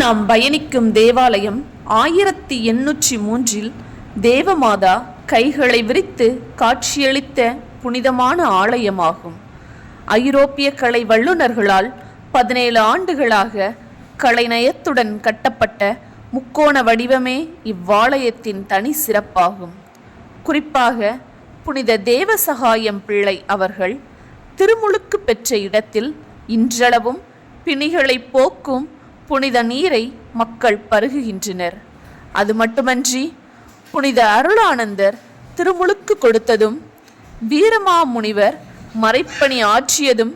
நாம் பயணிக்கும் தேவாலயம் ஆயிரத்தி எண்ணூற்றி மூன்றில் தேவமாதா கைகளை விரித்து காட்சியளித்த புனிதமான ஆலயமாகும். ஐரோப்பிய கலை வல்லுநர்களால் பதினேழு ஆண்டுகளாக கலைநயத்துடன் கட்டப்பட்ட முக்கோண வடிவமே இவ்வாலயத்தின் தனி சிறப்பாகும். குறிப்பாக புனித தேவசகாயம் பிள்ளை அவர்கள் திருமுழுக்கு பெற்ற இடத்தில் இன்றளவும் பிணிகளை போக்கும் புனித நீரை மக்கள் பருகுகின்றனர். அது மட்டுமன்றி புனித அருளானந்தர் திருமுழுக்கு கொடுத்ததும் வீரமாமுனிவர் மறைப்பணி ஆற்றியதும்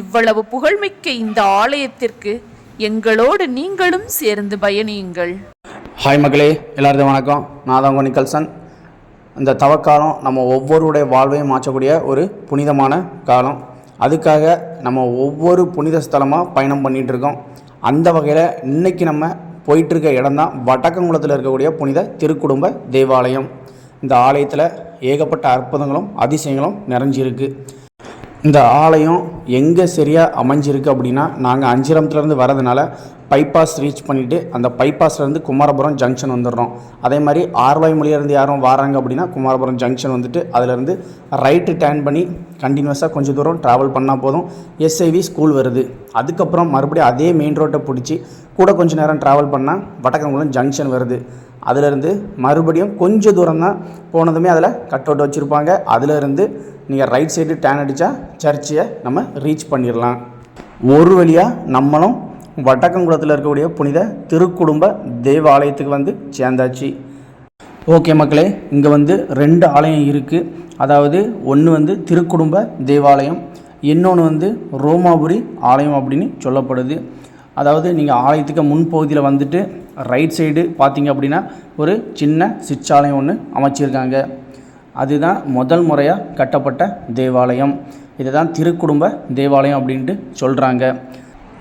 இவ்வளவு புகழ்மிக்க இந்த ஆலயத்திற்கு எங்களோடு நீங்களும் சேர்ந்து பயணியுங்கள். ஹாய் மகளே எல்லாருக்கும் வணக்கம். நான் தான் நிக்கல்சன். இந்த தவக்காலம் நம்ம ஒவ்வொருடைய வாழ்வையும் மாற்றக்கூடிய ஒரு புனிதமான காலம். அதுக்காக நம்ம ஒவ்வொரு புனித ஸ்தலமாக பயணம் பண்ணிகிட்டு இருக்கோம். அந்த வகையில் இன்றைக்கி நம்ம போயிட்டுருக்க இடம் தான் வடக்கங்குளத்தில் இருக்கக்கூடிய புனித திருக்குடும்ப தேவாலயம். இந்த ஆலயத்தில் ஏகப்பட்ட அற்புதங்களும் அதிசயங்களும் நிறைஞ்சிருக்கு. இந்த ஆலயம் எங்கே சரியாக அமைஞ்சிருக்கு அப்படின்னா நாங்கள் அஞ்சிரமத்துலேருந்து வரதுனால பைபாஸ் ரீச் பண்ணிவிட்டு அந்த பைபாஸ்லேருந்து குமாரபுரம் ஜங்ஷன் வந்துடுறோம். அதே மாதிரி ஆர்வாய் மொழியிலேருந்து யாரும் வராங்க அப்படின்னா குமாரபுரம் ஜங்ஷன் வந்துட்டு அதிலேருந்து ரைட்டு டேர்ன் பண்ணி கண்டினியூஸாக கொஞ்சம் தூரம் ட்ராவல் பண்ணால் போதும். எஸ்ஐவி ஸ்கூல் வருது. அதுக்கப்புறம் மறுபடியும் அதே மெயின் ரோட்டை பிடிச்சி கூட கொஞ்சம் நேரம் ட்ராவல் பண்ணால் வடக்கங்குளம் ஜங்ஷன் வருது. அதிலிருந்து மறுபடியும் கொஞ்சம் தூரம் தான் போனதுமே அதில் கட் அவுட் வச்சுருப்பாங்க. அதிலிருந்து நீங்கள் ரைட் சைடு டேன் அடித்தா சர்ச்சையை நம்ம ரீச் பண்ணிடலாம். ஒரு வழியாக நம்மளும் வட்டக்கங்குளத்தில் இருக்கக்கூடிய புனித திருக்குடும்ப தேவாலயத்துக்கு வந்து சேர்ந்தாச்சு. ஓகே மக்களே இங்கே வந்து ரெண்டு ஆலயம் இருக்குது அதாவது ஒன்று வந்து திருக்குடும்ப தேவாலயம் இன்னொன்று வந்து ரோமாபுரி ஆலயம் அப்படின்னு சொல்லப்படுது. அதாவது நீங்கள் ஆலயத்துக்கு முன்பகுதியில் வந்துட்டு ரைட் சைடு பார்த்தீங்க அப்படின்னா ஒரு சின்ன சிற்றாலயம் ஒன்று அமைச்சிருக்காங்க. அதுதான் முதல் முறையாக கட்டப்பட்ட தேவாலயம். இதுதான் திருக்குடும்ப தேவாலயம் அப்படின்ட்டு சொல்கிறாங்க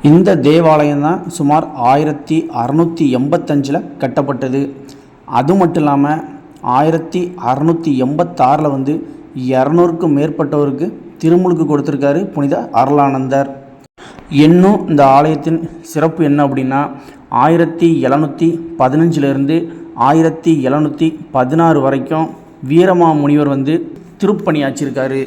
இந்த தேவாலயம் தான் சுமார் ஆயிரத்தி அறநூற்றி எண்பத்தஞ்சில் கட்டப்பட்டது. அது மட்டும் இல்லாமல் ஆயிரத்தி அறநூற்றி எண்பத்தாறில் வந்து இரநூறுக்கும் மேற்பட்டவருக்கு திருமுழுக்கு கொடுத்துருக்காரு புனித அருளானந்தர். இன்னும் இந்த ஆலயத்தின் சிறப்பு என்ன அப்படின்னா ஆயிரத்தி எழுநூற்றி பதினஞ்சிலிருந்து ஆயிரத்தி எழுநூற்றி பதினாறு வரைக்கும் வீரமா முனிவர் வந்து திருப்பணியாச்சிருக்காரு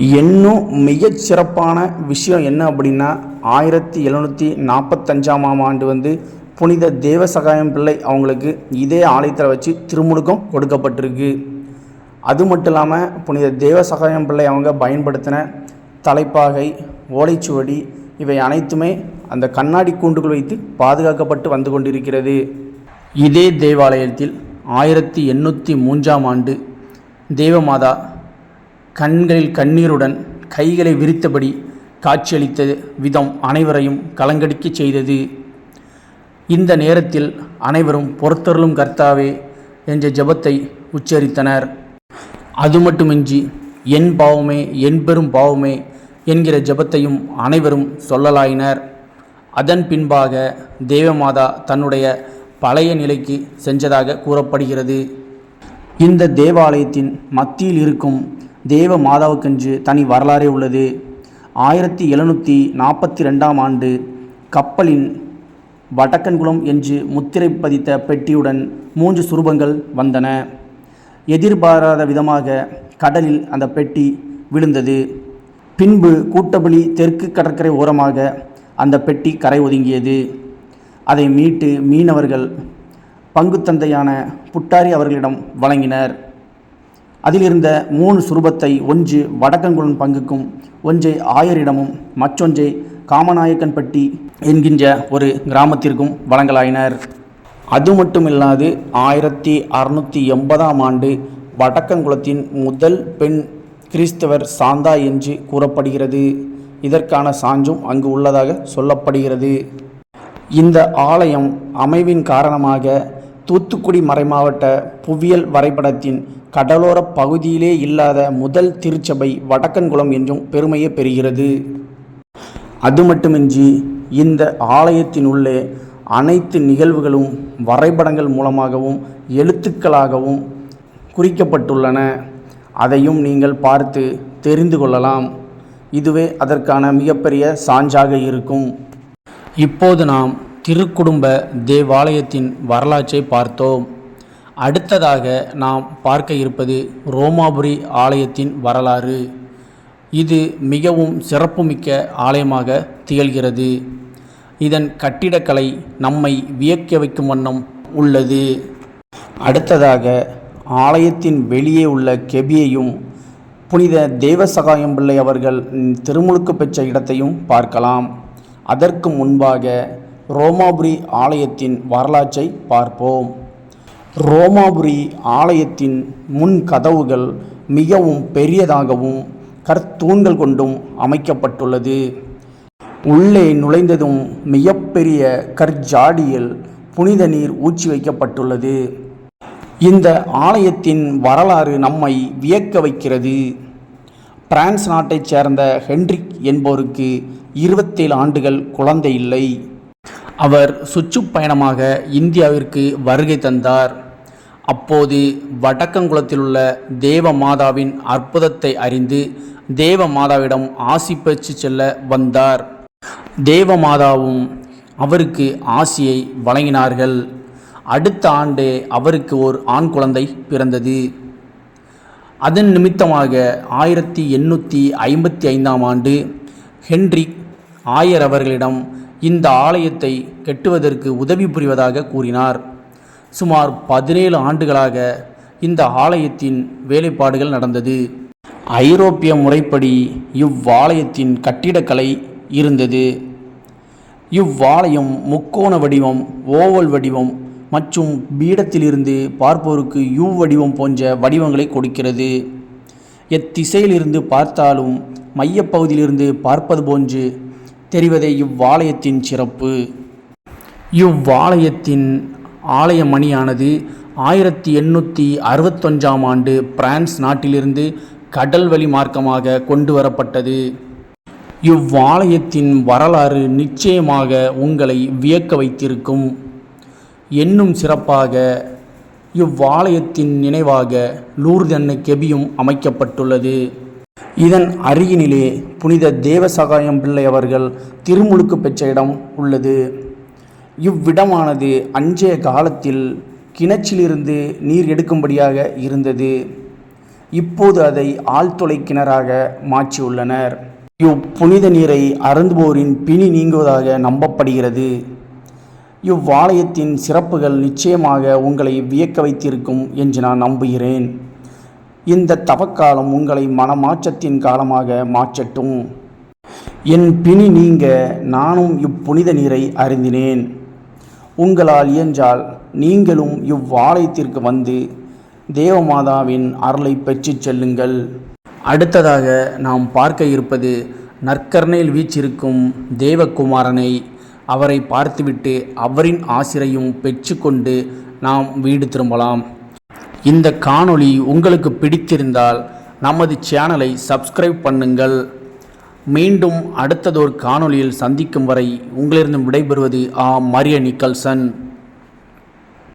இன்னும் மிகச்சிறப்பான விஷயம் என்ன அப்படின்னா ஆயிரத்தி எழுநூற்றி நாற்பத்தஞ்சாம் ஆண்டு வந்து புனித தேவசகாயம் பிள்ளை அவங்களுக்கு இதே ஆலயத்தில் வச்சு திருமுழுக்கம் கொடுக்கப்பட்டிருக்கு. அது மட்டும் இல்லாமல் புனித தேவசகாயம் பிள்ளை அவங்க பயன்படுத்தின தலைப்பாகை ஓலைச்சுவடி இவை அனைத்துமே அந்த கண்ணாடி கூண்டுகள் வைத்து பாதுகாக்கப்பட்டு வந்து கொண்டிருக்கிறது. இதே தேவாலயத்தில் ஆயிரத்தி எண்ணூற்றி மூன்றாம் ஆண்டு தேவமாதா கண்களில் கண்ணீருடன் கைகளை விரித்தபடி காட்சியளித்த விதம் அனைவரையும் கலங்கடிக்கச் செய்தது. இந்த நேரத்தில் அனைவரும் பொறுத்தருளும் கர்த்தாவே என்ற ஜெபத்தை உச்சரித்தனர். அது மட்டுமின்றி என் பாவமே என் பெரும் பாவமே என்கிற ஜெபத்தையும் அனைவரும் சொல்லலாயினர். அதன் பின்பாக தேவமாதா தன்னுடைய பழைய நிலைக்கு சென்றதாக கூறப்படுகிறது. இந்த தேவாலயத்தின் மத்தியில் இருக்கும் தேவ மாதாவுக்கென்று தனி வரலாறே உள்ளது. ஆயிரத்தி எழுநூற்றி நாற்பத்தி ரெண்டாம் ஆண்டு கப்பலின் வடக்கன்குளம் என்று முத்திரை பதித்த பெட்டியுடன் மூன்று சுரூபங்கள் வந்தன. எதிர்பாராத விதமாக கடலில் அந்த பெட்டி விழுந்தது. பின்பு கூட்டபலி தெற்கு கடற்கரை ஓரமாக அந்த பெட்டி கரை ஒதுங்கியது. அதை மீட்டு மீனவர்கள் பங்குத்தந்தையான புட்டாரி அவர்களிடம் வழங்கினர். அதிலிருந்த மூணு சுரூபத்தை ஒன்று வடக்கங்குளம் பங்குக்கும் ஒன்றை ஆயரிடமும் மற்றொன்றை காமநாயக்கன்பட்டி என்கின்ற ஒரு கிராமத்திற்கும் வழங்கலாயினர். அது மட்டுமில்லாது ஆயிரத்தி அறுநூற்றி எண்பதாம் ஆண்டு வடக்கங்குளத்தின் முதல் பெண் கிறிஸ்தவர் சாந்தா என்று கூறப்படுகிறது. இதற்கான சான்றும் அங்கு உள்ளதாக சொல்லப்படுகிறது. இந்த ஆலயம் அமைவின் காரணமாக தூத்துக்குடி மறைமாவட்ட புவியியல் வரைபடத்தின் கடலோர பகுதியிலே இல்லாத முதல் திருச்சபை வடக்கன்குளம் என்றும் பெருமையை பெறுகிறது. அது மட்டுமின்றி இந்த ஆலயத்தின் உள்ளே அனைத்து நிகழ்வுகளும் வரைபடங்கள் மூலமாகவும் எழுத்துக்களாகவும் குறிக்கப்பட்டுள்ளன. அதையும் நீங்கள் பார்த்து தெரிந்து கொள்ளலாம். இதுவே அதற்கான மிகப்பெரிய சான்றாக இருக்கும். இப்போது நாம் திருக்குடும்ப தேவாலயத்தின் வரலாற்றை பார்த்தோம். அடுத்ததாக நாம் பார்க்க இருப்பது ரோமாபுரி ஆலயத்தின் வரலாறு. இது மிகவும் சிறப்புமிக்க ஆலயமாக திகழ்கிறது. இதன் கட்டிடக்கலை நம்மை வியக்க வைக்கும் வண்ணம் உள்ளது. அடுத்ததாக ஆலயத்தின் வெளியே உள்ள கெபியையும் புனித தேவசகாயம் பிள்ளை அவர்கள் திருமுழுக்கு பெற்ற இடத்தையும் பார்க்கலாம். அதற்கு முன்பாக ரோமாபுரி ஆலயத்தின் வரலாற்றை பார்ப்போம். ரோமாபுரி ஆலயத்தின் முன் கதவுகள் மிகவும் பெரியதாகவும் கற்தூண்கள் கொண்டும் அமைக்கப்பட்டுள்ளது. உள்ளே நுழைந்ததும் மிகப்பெரிய கற்ஜாடியில் புனித நீர் ஊற்றி வைக்கப்பட்டுள்ளது. இந்த ஆலயத்தின் வரலாறு நம்மை வியக்க வைக்கிறது. பிரான்ஸ் நாட்டைச் சேர்ந்த ஹென்ரிக் என்போருக்கு இருபத்தேழு ஆண்டுகள் குழந்தை இல்லை. அவர் சுற்றுப்பயணமாக இந்தியாவிற்கு வருகை தந்தார். அப்போது வடக்கங்குளத்தில் உள்ள தேவ மாதாவின் அற்புதத்தை அறிந்து தேவ மாதாவிடம் ஆசி பெற்று செல்ல வந்தார். தேவ மாதாவும் அவருக்கு ஆசியை வழங்கினார்கள். அடுத்த ஆண்டு அவருக்கு ஒரு ஆண் குழந்தை பிறந்தது. அதன் நிமித்தமாக ஆயிரத்தி எண்ணூற்றி ஐம்பத்தி ஐந்தாம் ஆண்டு ஹென்ரிக் ஆயர் அவர்களிடம் இந்த ஆலயத்தை கட்டுவதற்கு உதவி புரிவதாக கூறினார். சுமார் பதினேழு ஆண்டுகளாக இந்த ஆலயத்தின் வேலைப்பாடுகள் நடந்தது. ஐரோப்பிய முறைப்படி இவ்வாலயத்தின் கட்டிடக்கலை இருந்தது. இவ்வாலயம் முக்கோண வடிவம் ஓவல் வடிவம் மற்றும் பீடத்திலிருந்து பார்ப்போருக்கு யூ வடிவம் போன்ற வடிவங்களை கொடுக்கிறது. எத்திசையிலிருந்து பார்த்தாலும் மையப்பகுதியிலிருந்து பார்ப்பது போன்று தெரிவதே இவ்வாலயத்தின் சிறப்பு. இவ்வாலயத்தின் ஆலய மணியானது ஆயிரத்தி எண்ணூற்றி அறுபத்தொன்றாம் ஆண்டு பிரான்ஸ் நாட்டிலிருந்து கடல் வழி மார்க்கமாக கொண்டு வரப்பட்டது இவ்வாலயத்தின் வரலாறு நிச்சயமாக உங்களை வியக்க வைத்திருக்கும். என்னும் சிறப்பாக இவ்வாலயத்தின் நினைவாக லூர்தன்னு கெபியும் அமைக்கப்பட்டுள்ளது. இதன் அருகினிலே புனித தேவசகாயம் பிள்ளை அவர்கள் திருமுழுக்கு பெற்ற இடம் உள்ளது. இவ்விடமானது அன்றைய காலத்தில் கிணற்றிலிருந்து நீர் எடுக்கும்படியாக இருந்தது. இப்போது அதை ஆழ்துளை கிணறாக மாற்றியுள்ளனர். இப்புனித நீரை அருந்துவோரின் பிணி நீங்குவதாக நம்பப்படுகிறது. இவ்வாலயத்தின் சிறப்புகள் நிச்சயமாக உங்களை வியக்க வைத்திருக்கும் என்று நான் நம்புகிறேன். இந்த தவக்காலம் உங்களை மனமாற்றத்தின் காலமாக மாற்றட்டும். என் பிணி நீங்க நானும் இப்புனித நீரை அருந்தினேன். உங்களால் இயன்றால் நீங்களும் இவ்வாலயத்திற்கு வந்து தேவமாதாவின் அருளை பெற்றுச் செல்லுங்கள். அடுத்ததாக நாம் பார்க்க இருப்பது நற்கர்ணையில் வீச்சிருக்கும் தேவகுமாரனை அவரை பார்த்துவிட்டு அவரின் ஆசிரையும் பெற்றுக்கொண்டு நாம் வீடு திரும்பலாம். இந்த காணொளி உங்களுக்கு பிடித்திருந்தால் நமது சேனலை சப்ஸ்கிரைப் பண்ணுங்கள். மீண்டும் அடுத்ததொரு காணொளியில் சந்திக்கும் வரை உங்களிருந்து விடைபெறுவது ஆ. மரிய நிக்கல்சன்.